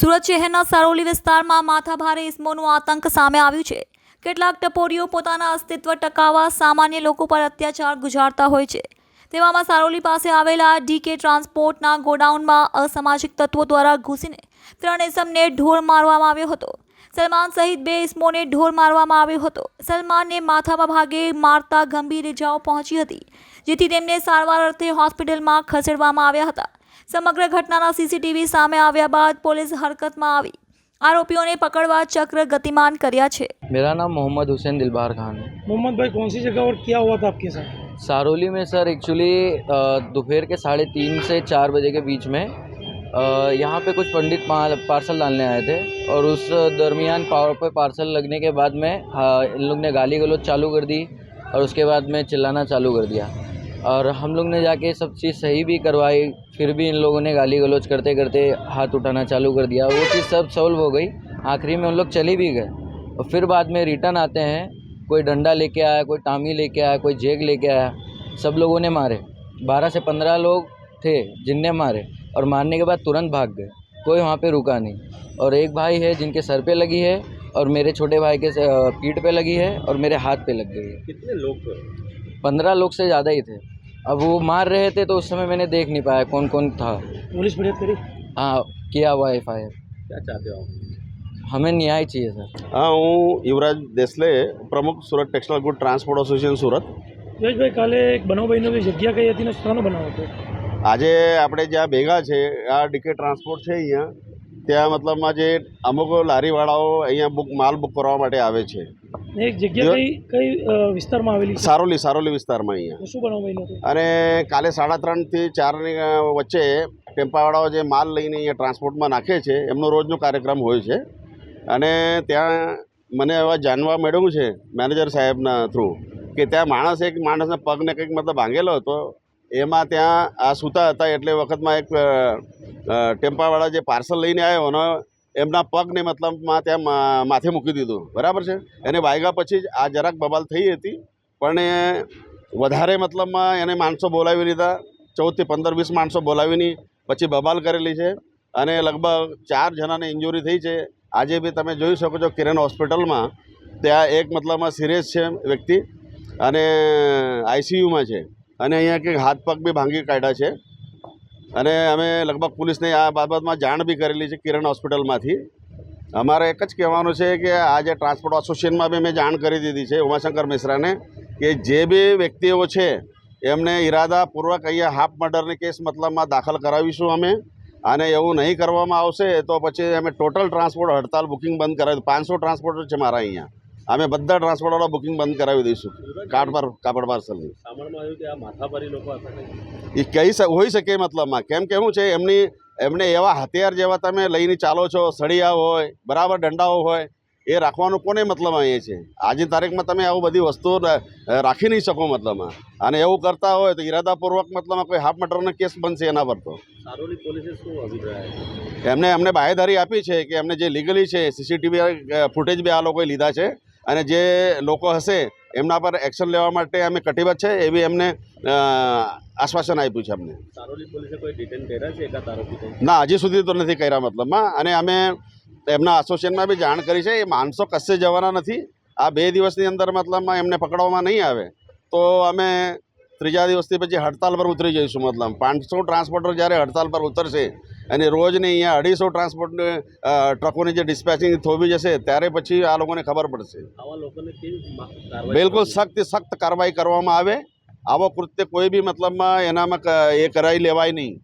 સુરત શહેરના સારોલી વિસ્તારમાં માથાભારે ઇસમોનું આતંક સામે આવ્યું છે. કેટલાક ટપોરીઓ પોતાના અસ્તિત્વ ટકાવવા સામાન્ય લોકો પર અત્યાચાર ગુજારતા હોય છે. તેવામાં સારોલી પાસે આવેલા ડીકે ટ્રાન્સપોર્ટના ગોડાઉનમાં અસામાજિક તત્વો દ્વારા ઘૂસીને ત્રણ ઇસમને ઢોર મારવામાં આવ્યો હતો. સલમાન સહિત બે ઇસમોને ઢોર મારવામાં આવ્યો હતો. સલમાનને માથામાં ભાગે મારતા ગંભીર ઇજાઓ પહોંચી હતી, જેથી તેમને સારવાર અર્થે હોસ્પિટલમાં ખસેડવામાં આવ્યા હતા. સમગ્ર ઘટનાના સીસીટીવી સામે આવ્યા બાદ પોલીસ હરકતમાં આવી આરોપીઓને પકડવા ચક્ર ગતિમાન કર્યા છે मेरा नाम मोहम्मद हुसैन दिलबार खान है मोहम्मद भाई कौन सी जगह और क्या हुआ था आपके साथ सारोली में सर एक्चुअली दोपहर के साढ़े तीन से चार बजे के बीच में अ, यहाँ पे कुछ पंडित पा- पार्सल डालने आए थे और उस दरमियान पावर पे पार्सल लगने के बाद में हाँ, इन लोग ने गाली गलौज चालू कर दी और उसके बाद में चिल्लाना चालू कर दिया और हम लोग ने जाके सब चीज़ सही भी करवाई फिर भी इन लोगों ने गाली गलौज करते करते हाथ उठाना चालू कर दिया। वो चीज़ सब सॉल्व हो गई। आखिरी में उन लोग चले भी गए। और फिर बाद में रिटर्न आते हैं कोई डंडा लेके आया कोई टामी लेके आया कोई जेग लेके आया सब लोगों ने मारे। बारह से पंद्रह लोग थे जिनने मारे और मारने के बाद तुरंत भाग गए। कोई वहाँ पे रुका नहीं। और एक भाई है जिनके सर पे लगी है और मेरे छोटे भाई के पीठ पे लगी है और मेरे हाथ पे लग गई है। कितने लोग पंद्रह लोग से ज़्यादा ही थे। अब वो मार रहे थे तो उस समय मैंने देख नहीं पाया कौन कौन था पुलिस फरियाद करी हाँ किया हुआ एफ क्या चाहते हो आप हमें न्याय चाहिए सर હા હું યુવરાજ દેસલે પ્રમુખ Surat textile good transport association Surat Jayeshbhai કાલે એક બનાવ બન્યો કે જગ્યા કઈ હતી ને શાનો બનાવ હતો આજે આપણે જ્યાં ભેગા છે આ ડીકે ટ્રાન્સપોર્ટ છે અહીંયા ત્યાં મતલબમાં જે અમુક લારીવાળાઓ અહીંયા બુક માલ બુક કરવા માટે આવે છે ને એક જગ્યા કઈ કઈ વિસ્તારમાં આવેલી સારોલી સારોલી વિસ્તારમાં અહીંયા. શું બનાવ બન્યો અને કાલે સાડા ત્રણથી ચારની વચ્ચે ટેમ્પાવાળાઓ જે માલ લઈને અહીંયા ટ્રાન્સપોર્ટમાં નાખે છે એમનો રોજનો કાર્યક્રમ હોય છે. અને ત્યાં મને એવા જાણવા મળ્યું છે મેનેજર સાહેબના થ્રુ કે ત્યાં માણસ એક માણસના પગને કંઈક મતલબ ભાંગેલો હતો. એમાં ત્યાં આ સૂતા હતા એટલે વખતમાં એક ટેમ્પાવાળા જે પાર્સલ લઈને આવ્યો અને એમના પગને મતલબમાં ત્યાં માથે મૂકી દીધું. બરાબર છે? એને વાગ્યા પછી જ આ જરાક બબાલ થઈ હતી, પણ વધારે મતલબમાં એને માણસો બોલાવી લીધા. ચૌદથી પંદર વીસ માણસો બોલાવીની પછી બબાલ કરેલી છે અને લગભગ ચાર જણાને ઇન્જુરી થઈ છે. આજે બી તમે જોઈ શકો છો કિરણ હોસ્પિટલમાં ત્યાં એક મતલબમાં સિરિયસ છે વ્યક્તિ અને આઈસીયુમાં છે. અને અહીંયા કંઈક હાથ પગ બી ભાંગી કાઢ્યા છે. અને અમે લગભગ પોલીસને આ બાબતમાં જાણ બી કરેલી છે કિરણ હોસ્પિટલમાંથી. અમારે એક જ કહેવાનું છે કે આ જે ટ્રાન્સપોર્ટ એસોસિએશનમાં બી મેં જાણ કરી દીધી છે ઉમાશંકર મિશ્રાને, કે જે બી વ્યક્તિઓ છે, એમને ઈરાદાપૂર્વક અહીંયા હાફ મર્ડરની કેસ મતલબમાં દાખલ કરાવીશું અમે. અને એવું નહીં કરવામાં આવશે તો પછી અમે ટોટલ ટ્રાન્સપોર્ટ હડતાલ બુકિંગ બંધ કરાવી, પાંચસો ટ્રાન્સપોર્ટર છે મારા અહીંયા. અમે બધા ટ્રાન્સપોર્ટવાળા બુકિંગ બંધ કરાવી દઈશું. કાર્ડ પર કાપડ પાર્સલની. એ કહી હોઈ શકે મતલબમાં. કેમ કે શું છે એમની એમને એવા હથિયાર જેવા તમે લઈને ચાલો છો સળિયા હોય બરાબર દંડાઓ હોય એ રાખવાનું કોને મતલબમાં એ છે? આજની તારીખમાં તમે આવું બધી વસ્તુઓ રાખી નહીં શકો મતલબમાં. અને એવું કરતા હોય તો ઈરાદાપૂર્વક મતલબમાં કોઈ હાફ મટરનો કેસ બનશે એના પર તો. એમને અમને બાહેધારી આપી છે કે એમને જે લીગલી છે સીસીટીવી ફૂટેજ બી આ લોકોએ લીધા છે. અને જે લોકો હશે એમના પર એક્શન લેવા માટે અમે કટિબદ્ધ છે એવી એમને આશ્વાસન આપ્યું છે અમને. ના હજી સુધી તો નથી કર્યા મતલબમાં. અને અમે એમના એસોસિએશનમાં બી જાણ કરી છે એ માણસો કશે જવાના નથી. આ બે દિવસની અંદર મતલબમાં એમને પકડવામાં નહીં આવે. તો અમે ત્રીજા દિવસથી પછી હડતાલ પર ઉતરી જઈશું મતલબ. પાંચસો ટ્રાન્સપોર્ટર જ્યારે હડતાલ પર ઉતરશે અને રોજની અહીંયા અઢીસો ટ્રાન્સપોર્ટ ટ્રકોની જે ડિસ્પેચિંગ થોભી જશે ત્યારે પછી આ લોકોને ખબર પડશે. આવા લોકોને કેવી મા- કાર્યવાહી બિલકુલ? સખ્ત સખ્ત કાર્યવાહી કરવામાં આવે. આવો કૃત્ય કોઈ બી મતલબમાં એનામાં એ કરાવી લેવાય નહીં.